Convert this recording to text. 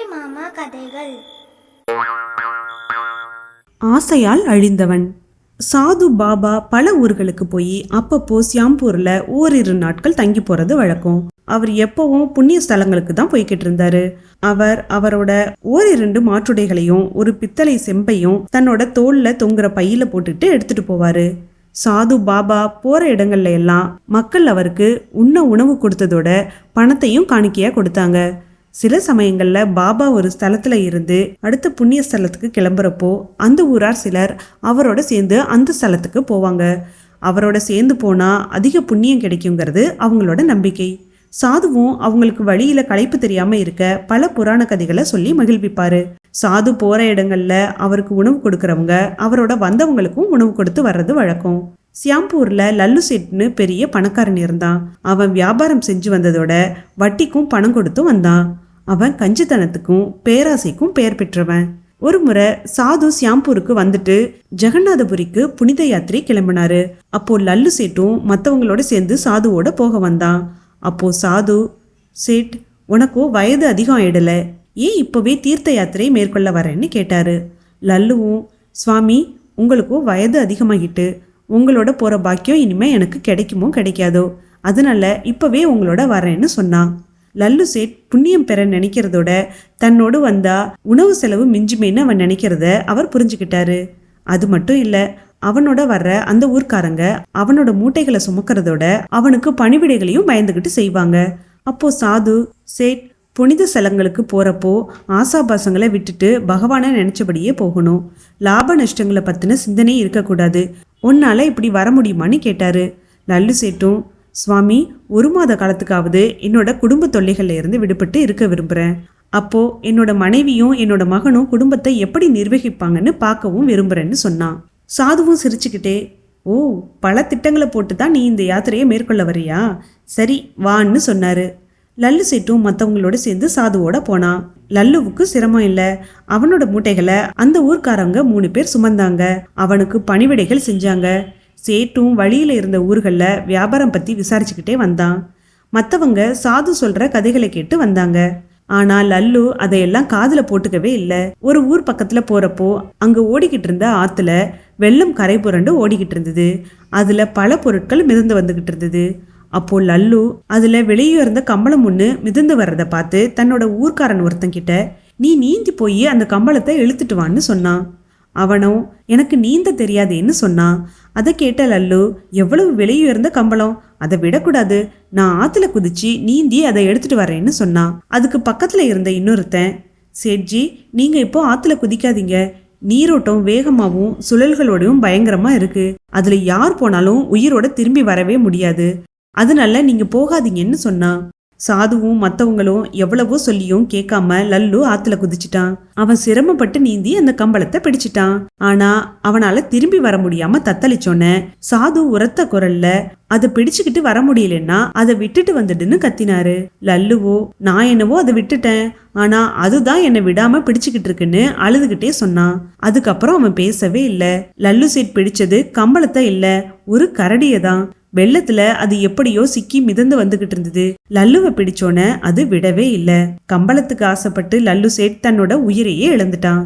அம்புலி மாமா கதைகள். ஆசையால் அழிந்தவன். சாது பாபா பல ஊர்களுக்கு போய் அப்பப்போ சியாம்பூர்ல ஓரிரு நாட்கள் தங்கி போறது வழக்கம். அவர் எப்பவும் புண்ணிய ஸ்தலங்களுக்கு தான் போய்கிட்டு இருந்தாரு. அவர் அவரோட ஓரிரண்டு மாற்றுடைகளையும் ஒரு பித்தளை செம்பையும் தன்னோட தோல்ல தொங்குற பையில போட்டுட்டு எடுத்துட்டு போவாரு. சாது பாபா போற இடங்கள்ல எல்லாம் மக்கள் அவருக்கு உண்ண உணவு கொடுத்ததோட பணத்தையும் காணிக்கையா கொடுத்தாங்க. சில சமயங்களில் பாபா ஒரு ஸ்தலத்தில் இருந்து அடுத்த புண்ணிய ஸ்தலத்துக்கு கிளம்புறப்போ அந்த ஊரார் சிலர் அவரோட சேர்ந்து அந்த ஸ்தலத்துக்கு போவாங்க. அவரோட சேர்ந்து போனால் அதிக புண்ணியம் கிடைக்குங்கிறது அவங்களோட நம்பிக்கை. சாதுவும் அவங்களுக்கு வழியில் களைப்பு தெரியாமல் இருக்க பல புராண கதைகளை சொல்லி மகிழ்விப்பார். சாது போகிற இடங்களில் அவருக்கு உணவு கொடுக்குறவங்க அவரோட வந்தவங்களுக்கும் உணவு கொடுத்து வர்றது வழக்கம். சியாம்பூர்ல லல்லு செட்னு பெரிய பணக்காரன் இருந்தான். அவன் வியாபாரம் செஞ்சு வந்ததோட வட்டிக்கும் பணம் கொடுத்தும் வந்தான். அவன் கஞ்சித்தனத்துக்கும் பேராசைக்கும் பெயர் பெற்றவன். ஒரு முறை சாது சியாம்பூருக்கு வந்துட்டு ஜெகநாதபுரிக்கு புனித யாத்திரை கிளம்பினாரு. அப்போ லல்லு சேட்டும் மற்றவங்களோட சேர்ந்து சாதுவோட போக வந்தான். அப்போ சாது சேட் உனக்கோ வயது அதிகம் ஆயிடல. ஏன் இப்போவே தீர்த்த யாத்திரை மேற்கொள்ள வரேன்னு கேட்டாரு. லல்லுவும் சுவாமி உங்களுக்கும் வயது அதிகமாகிட்டு உங்களோட போகிற பாக்கியம் இனிமேல் எனக்கு கிடைக்குமோ கிடைக்காதோ? அதனால இப்போவே உங்களோட வரேன்னு சொன்னான். லல்லு சேட் புண்ணியம் பெற நினைக்கிறதோட தன்னோடு வந்தா உணவு செலவு மிஞ்சுமேன்னு அவன் நினைக்கிறத அவர் புரிஞ்சுக்கிட்டாரு. அது மட்டும் இல்லை அவனோட வர்ற அந்த ஊர்க்காரங்க அவனோட மூட்டைகளை சுமக்கிறதோட அவனுக்கு பணிவிடைகளையும் பயந்துக்கிட்டு செய்வாங்க. அப்போ சாது சேட் புனித ஸ்தலங்களுக்கு போகிறப்போ ஆசாபாசங்களை விட்டுட்டு பகவானை நினச்சபடியே போகணும். லாப நஷ்டங்களை பற்றின சிந்தனை இருக்கக்கூடாது. உன்னால் இப்படி வர முடியுமான்னு கேட்டாரு. லல்லு சேட்டும் சுவாமி ஒரு மாத காலத்துக்காவது என்னோட குடும்ப தொல்லைகள்ல இருந்து விடுபட்டு இருக்க விரும்புகிறேன் அப்போ என்னோட மனைவியும் என்னோட மகனும் குடும்பத்தை எப்படி நிர்வகிப்பாங்கன்னு பார்க்கவும் விரும்புகிறேன்னு சொன்னான். சாதுவும் சிரிச்சுக்கிட்டே ஓ பல திட்டங்களை போட்டு தான் நீ இந்த யாத்திரையை மேற்கொள்ள வரியா சரி வான்னு சொன்னாரு. லல்லு சீட்டும் மற்றவங்களோட சேர்ந்து சாதுவோட போனான் லல்லுவுக்கு சிரமம் இல்லை. அவனோட மூட்டைகளை அந்த ஊர்க்காரங்க மூணு பேர் சுமந்தாங்க. அவனுக்கு பணிவிடைகள் செஞ்சாங்க. சேட்டும் வழியில இருந்த ஊர்களில் வியாபாரம் பற்றி விசாரிச்சுக்கிட்டே வந்தான். மற்றவங்க சாது சொல்ற கதைகளை கேட்டு வந்தாங்க. ஆனா லல்லு அதையெல்லாம் காதுல போட்டுக்கவே இல்லை. ஒரு ஊர் பக்கத்துல போறப்போ அங்க ஓடிக்கிட்டு இருந்த ஆத்துல வெள்ளம் கரை புரண்டு ஓடிக்கிட்டு இருந்தது. அதுல பல பொருட்கள் மிதந்து வந்துகிட்டு இருந்தது. அப்போ லல்லு அதுல வெளியுயர்ந்த கம்பளம் ஒன்று மிதந்து வர்றதை பார்த்து தன்னோட ஊர்க்காரன் ஒருத்தங்கிட்ட நீ நீந்தி போய் அந்த கம்பளத்தை இழுத்துட்டு வான்னு சொன்னான் அவனும் எனக்கு நீந்த தெரியாதேன்னு சொன்னான் அதை கேட்ட லல்லு எவ்வளவு வெளியுயர்ந்த கம்பளம்? அதை விடக்கூடாது. நான் ஆத்துல குதிச்சு நீந்தி அதை எடுத்துட்டு வரேன்னு சொன்னான் அதுக்கு பக்கத்துல இருந்த இன்னொருத்தன் சேட்ஜி நீங்க இப்போ ஆத்துல குதிக்காதீங்க. நீரோட்டம் வேகமாகவும் சுழல்களோடையும் பயங்கரமா இருக்கு. அதுல யார் போனாலும் உயிரோட திரும்பி வரவே முடியாது. அதனால நீங்க போகாதீங்கன்னு சொன்னான் சாதுவும் மத்தவங்களும் எவ்வளவோ சொல்லியும் கேட்காம லல்லு ஆத்துல குதிச்சிட்டான். அவன் சிரமப்பட்டு நீந்தி அந்த கம்பளத்தை பிடிச்சிட்டான். ஆனா அவனால திரும்பி வர முடியாம தத்தளிச்சோன்ன சாது உரத்த குரல்ல அதை பிடிச்சுக்கிட்டு வர முடியலன்னா அதை விட்டுட்டு வந்துடுன்னு கத்தினாரு. லல்லுவோ நான் என்னவோ அதை விட்டுட்டேன். ஆனா அதுதான் என்னை விடாம பிடிச்சுக்கிட்டு இருக்குன்னு அழுதுகிட்டே சொன்னான். அதுக்கப்புறம் அவன் பேசவே இல்லை. லல்லு சீட் பிடிச்சது கம்பளத்தை இல்ல. ஒரு கரடியை தான் வெள்ளத்துல அது எப்படியோ சிக்கி மிதந்து வந்துகிட்டு இருந்தது. லல்லுவை பிடிச்சோன அது விடவே இல்ல. கம்பளத்துக்கு ஆசைப்பட்டு லல்லு சேட் தன்னோட உயிரையே இழந்துட்டான்.